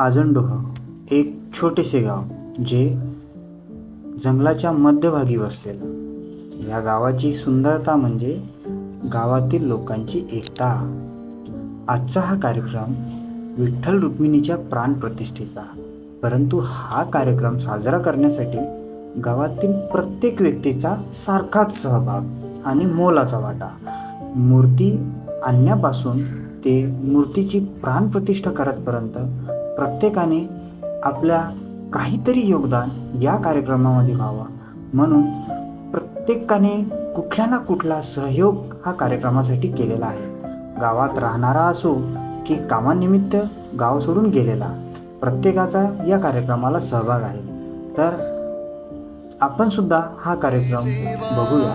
आजंडोह एक छोटेसे गाव जे जंगलाच्या मध्यभागी वसलेलं. या गावाची सुंदरता म्हणजे गावातील लोकांची एकता. आजचा हा कार्यक्रम विठ्ठल रुक्मिणीच्या प्राणप्रतिष्ठेचा परंतु हा कार्यक्रम साजरा करण्यासाठी गावातील प्रत्येक व्यक्तीचा सारखाच सहभाग आणि मोलाचा वाटा. मूर्ती आणण्यापासून ते मूर्तीची प्राणप्रतिष्ठा करतपर्यंत प्रत्येकाने आपल्या काहीतरी योगदान या कार्यक्रमामध्ये व्हावा. म्हणून प्रत्येकाने कुठला ना कुठला सहयोग हा कार्यक्रमासाठी केलेला आहे. गावात राहणारा असो की कामानिमित्त गाव सोडून गेलेला प्रत्येकाचा या कार्यक्रमाला सहभाग आहे. तर आपण सुद्धा हा कार्यक्रम बघूया.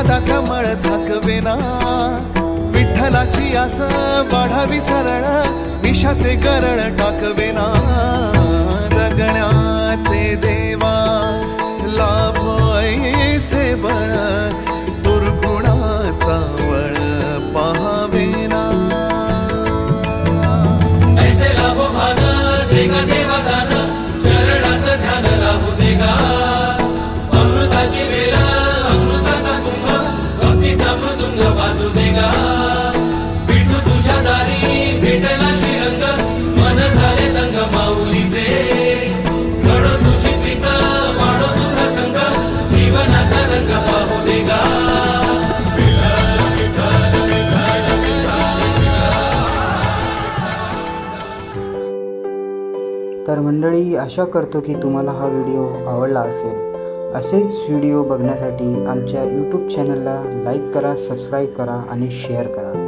उन्मादाचा मळ झाकवेना. विठ्ठलाची आस वाढावी सरळ विषाचे गरळ टाकवेना. जगण्याचे देवा लाभो ऐसे बळ दुर्गुणाचा वळ पहावेना. ऐसे लाभो भान तर मंडळी आशा करतो की तुम्हाला हा व्हिडिओ आवडला असेल. असेच व्हिडिओ बघण्यासाठी आमच्या यूट्यूब चॅनलला लाईक करा सबस्क्राईब करा आणि शेअर करा.